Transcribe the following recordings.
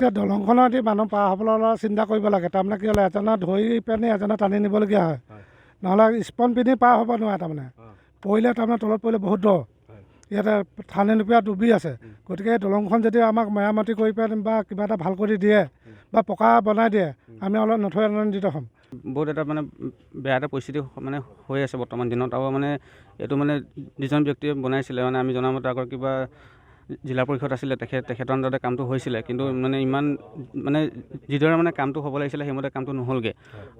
এতিয়া দলংখনৰ দি মানুহ পাৰ হ'বলৈ অলপ চিন্তা কৰিব লাগে। তাৰমানে কি হ'লে এজনে ধৰি পেনি এজনে টানি নিবলগীয়া হয়। নহ'লে স্পন পিন্ধি পাৰ হ'ব নোৱাৰে তাৰমানে। পৰিলে তাৰমানে তলত পৰিলে বহুত দ। ইয়াতে ঠানি নুপীয়া ডুবি আছে। গতিকে এই দলংখন যদি আমাক মেৰামতি কৰি পেলাই বা কিবা এটা ভালো কৰি দিয়ে বা পকা বনাই দিয়ে আমি অলপ নথৈ আনন্দিত হ'ম। বহুত এটা মানে বেয়া এটা পৰিস্থিতি মানে হৈ আছে বৰ্তমান দিনত। আৰু মানে এইটো মানে যিজন ব্যক্তিয়ে বনাইছিলে মানে আমি জনামতে আগৰ কিবা জিলা পৰিষদ আছিলে তেখেত তেখেতৰ আণ্ডাৰতে কামটো হৈছিলে। কিন্তু মানে ইমান মানে যিদৰে মানে কামটো হ'ব লাগিছিলে সেইমতে কামটো নহ'লগৈ।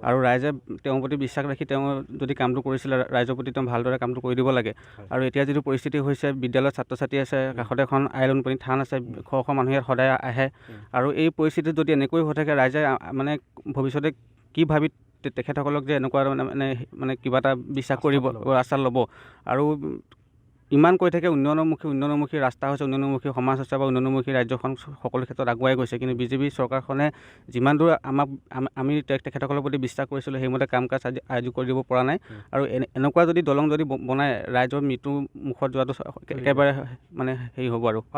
আৰু ৰাইজে তেওঁৰ প্ৰতি বিশ্বাস ৰাখি তেওঁ যদি কামটো কৰিছিলে ৰাইজৰ প্ৰতি তেওঁ ভালদৰে কামটো কৰি দিব লাগে। আৰু এতিয়া যিটো পৰিস্থিতি হৈছে বিদ্যালয়ত ছাত্ৰ ছাত্ৰী আছে কাষতে এখন আইৰণ পানী থান আছে শ শ মানুহ ইয়াত সদায় আহে। আৰু এই পৰিস্থিতিত যদি এনেকৈ হৈ থাকে ৰাইজে মানে ভৱিষ্যতে কি ভাবি তেখেতসকলক যে এনেকুৱা মানে মানে মানে কিবা এটা বিশ্বাস কৰিব ৰাস্তা ল'ব। আৰু ইমান কৈ থাকে উন্নয়নমুখী উন্নয়নমুখী ৰাস্তা হৈছে উন্নয়নমুখী সমাজ হৈছে বা উন্নয়নমুখী ৰাজ্যখন সকলো ক্ষেত্ৰত আগুৱাই গৈছে। কিন্তু বিজেপি চৰকাৰখনে যিমান দূৰ আমাক আম- তেখেতসকলৰ প্ৰতি বিশ্বাস কৰিছিলোঁ সেইমতে কাম কাজ আজি আয়োজন কৰি দিব পৰা নাই। আৰু এনে এনেকুৱা যদি দলং যদি বনাই ৰাইজৰ মৃত্যু মুখত যোৱাটো একেবাৰে মানে হেৰি হ'ব আৰু।